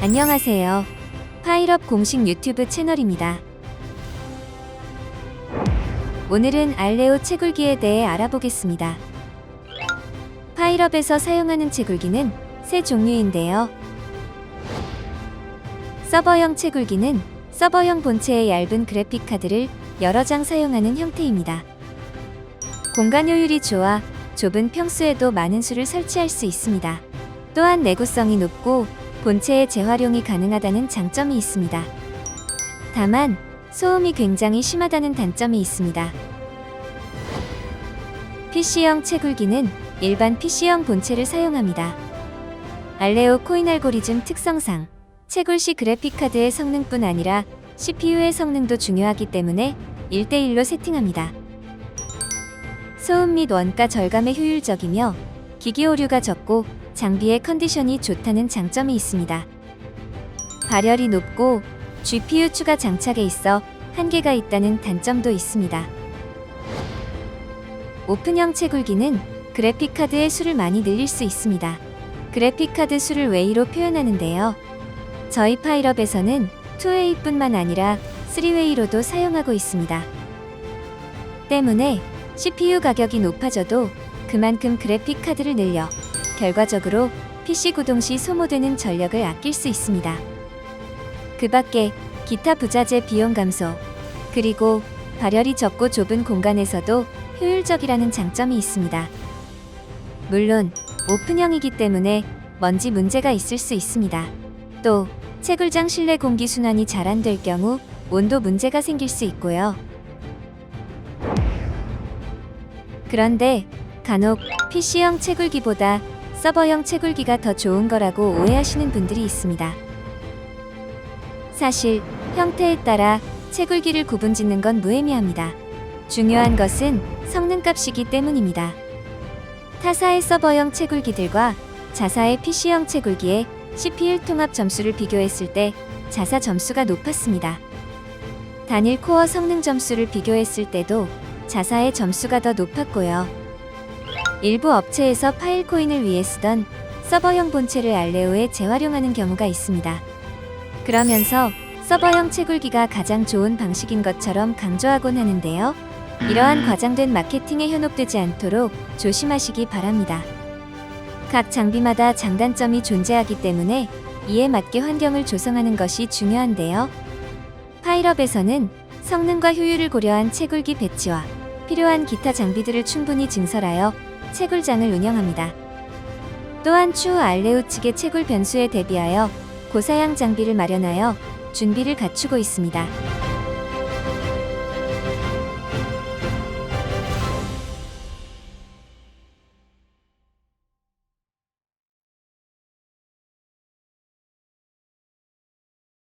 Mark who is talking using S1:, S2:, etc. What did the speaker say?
S1: 안녕하세요. 파일업 공식 유튜브 채널입니다. 오늘은 알레오 채굴기에 대해 알아보겠습니다. 파일업에서 사용하는 채굴기는 세 종류인데요. 서버형 채굴기는 서버형 본체의 얇은 그래픽 카드를 여러 장 사용하는 형태입니다. 공간 효율이 좋아 좁은 평수에도 많은 수를 설치할 수 있습니다. 또한 내구성이 높고 본체의 재활용이 가능하다는 장점이 있습니다. 다만 소음이 굉장히 심하다는 단점이 있습니다. PC형 채굴기는 일반 PC형 본체를 사용합니다. 알레오 코인 알고리즘 특성상 채굴 시 그래픽카드의 성능뿐 아니라 CPU의 성능도 중요하기 때문에 1대1로 세팅합니다. 소음 및 원가 절감에 효율적이며 기기 오류가 적고 장비의 컨디션이 좋다는 장점이 있습니다. 발열이 높고 GPU 추가 장착에 있어 한계가 있다는 단점도 있습니다. 오픈형 채굴기는 그래픽카드의 수를 많이 늘릴 수 있습니다. 그래픽카드 수를 웨이로 표현하는데요. 저희 파일업에서는 2웨이뿐만 아니라 3웨이로도 사용하고 있습니다. 때문에 CPU 가격이 높아져도 그만큼 그래픽 카드를 늘려 결과적으로 PC 구동 시 소모되는 전력을 아낄 수 있습니다. 그 밖에 기타 부자재 비용 감소, 그리고 발열이 적고 좁은 공간에서도 효율적이라는 장점이 있습니다. 물론 오픈형이기 때문에 먼지 문제가 있을 수 있습니다. 또 채굴장 실내 공기 순환이 잘 안 될 경우 온도 문제가 생길 수 있고요. 그런데 간혹 PC형 채굴기보다 서버형 채굴기가 더 좋은 거라고 오해하시는 분들이 있습니다. 사실 형태에 따라 채굴기를 구분 짓는 건 무의미합니다. 중요한 것은 성능값이기 때문입니다. 타사의 서버형 채굴기들과 자사의 PC형 채굴기의 CPU 통합 점수를 비교했을 때 자사 점수가 높았습니다. 단일 코어 성능 점수를 비교했을 때도 자사의 점수가 더 높았고요. 일부 업체에서 파일 코인을 위해 쓰던 서버형 본체를 알레오에 재활용하는 경우가 있습니다. 그러면서 서버형 채굴기가 가장 좋은 방식인 것처럼 강조하곤 하는데요. 이러한 과장된 마케팅에 현혹되지 않도록 조심하시기 바랍니다. 각 장비마다 장단점이 존재하기 때문에 이에 맞게 환경을 조성하는 것이 중요한데요. 파일업에서는 성능과 효율을 고려한 채굴기 배치와 필요한 기타 장비들을 충분히 증설하여 채굴장을 운영합니다. 또한 추후 알레우 측의 채굴 변수에 대비하여 고사양 장비를 마련하여 준비를 갖추고 있습니다.